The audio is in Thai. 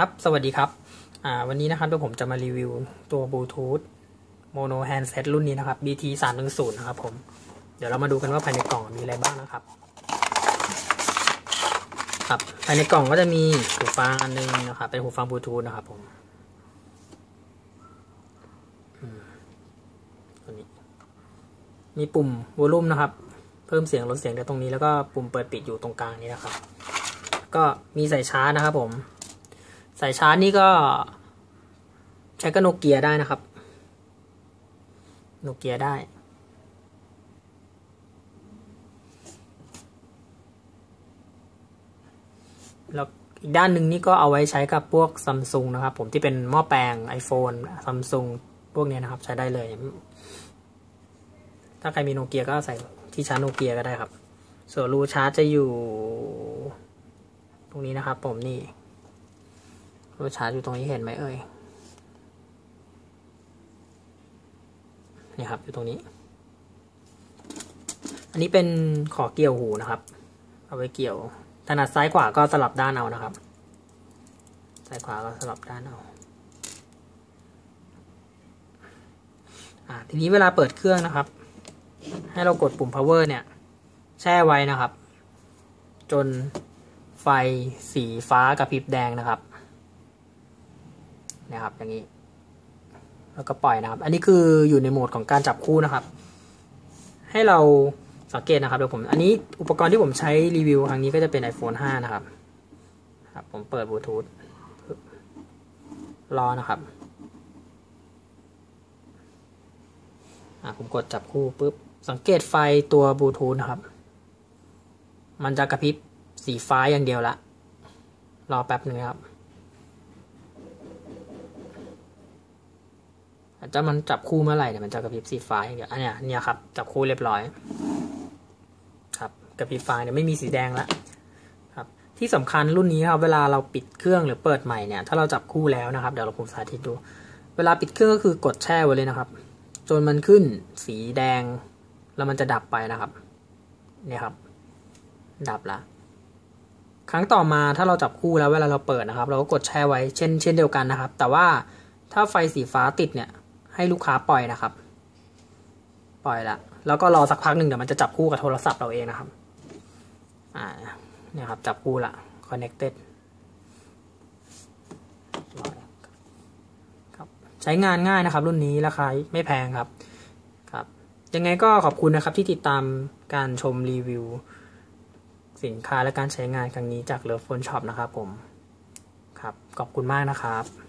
ครับ สวัสดีครับ วันนี้นะครับเดี๋ยวผมจะมารีวิวตัวบลูทูธโมโนแฮนด์เซตรุ่นนี้นะครับ BT 3 1 0นะครับผม เดี๋ยวเรามาดูกันว่าภายในกล่องมีอะไรบ้างนะครับ ครับ ภายในกล่องก็จะมีหูฟังอันนึงนะครับ เป็นหูฟังบลูทูธนะครับผมอืมตัวนี้ มีปุ่มวอลลุ่มนะครับ เพิ่มเสียงลดเสียงได้ตรงนี้แล้วก็ปุ่มเปิดปิดอยู่ตรงกลางนี้นะครับ ก็มีสายชาร์จนะครับผม สายชาร์จนี่ก็ใช้กับโนเกียได้นะครับ โนเกียได้ แล้วอีกด้านหนึ่งนี่ก็เอาไว้ใช้กับพวกซัมซุงนะครับ ผมที่เป็นหม้อแปลง iPhone ซัมซุงพวกนี้นะครับ ใช้ได้เลย ถ้าใครมีโนเกียก็ใส่ที่ชาร์จโนเกียก็ได้ครับ ส่วนรูชาร์จจะอยู่ ตรงนี้นะครับผมนี่ รูชาร์จอยู่ตรงนี้เห็นไหมเอ่ยนี่ครับอยู่ตรงนี้ อันนี้เป็นขอเกี่ยวหูนะครับ เอาไว้เกี่ยวถนัดซ้ายขวาก็สลับด้านเอานะครับ ซ้ายขวาก็สลับด้านเอาอ่าทีนี้เวลาเปิดเครื่องนะครับ ให้เรากดปุ่ม power เนี่ย แช่ไว้นะครับ จนไฟสีฟ้ากับพริบแดงนะครับ นะครับ อย่างนี้ แล้วก็ปล่อยนะครับ อันนี้คืออยู่ในโหมดของการจับคู่นะครับ ให้เราสังเกตนะครับเดี๋ยวผม อันนี้อุปกรณ์ที่ผมใช้รีวิวครั้งนี้ก็จะเป็น iPhone 5 นะครับครับ ผมเปิดบลูทูธรอนะครับอะผมกดจับคู่ปุ๊บ สังเกตไฟตัวบลูทูธนะครับ มันจะกระพริบสีฟ้าอย่างเดียวละ รอแป๊บหนึ่งครับ อา จะมันจับคู่เมื่อไหร่เนี่ยมันจะกระพริบสีฟ้าอย่างเดียวอันเนี้ยเนี่ยครับจับคู่เรียบร้อย ครับกระพริบฟ้าเนี่ยไม่มีสีแดงละครับที่สำคัญรุ่นนี้ครับเวลาเราปิดเครื่องหรือเปิดใหม่เนี่ยถ้าเราจับคู่แล้วนะครับเดี๋ยวเราผมสาธิตดู เวลาปิดเครื่องก็คือกดแช่ไว้เลยนะครับ จนมันขึ้นสีแดง แล้วมันจะดับไปนะครับเนี่ยครับ ดับละครั้งต่อมาถ้าเราจับคู่แล้วเวลาเราเปิดนะครับ เราก็กดแช่ไว้เช่นเช่นเดียวกันนะครับ แต่ว่าถ้าไฟสีฟ้าติดเนี่ย ให้ลูกค้าปล่อยนะครับ ปล่อยละแล้วก็รอสักพักหนึ่งเดี๋ยวมันจะจับคู่กับโทรศัพท์เราเองนะครับ อ่าเนี่ยครับ จับคู่ละ connected ครับใช้งานง่ายนะครับ รุ่นนี้ราคาไม่แพงครับ ครับ ยังไงก็ขอบคุณนะครับที่ติดตามการชมรีวิว สินค้าและการใช้งานครั้งนี้จากเลิฟโฟนช็อปนะครับผม ครับ ขอบคุณมากนะครับ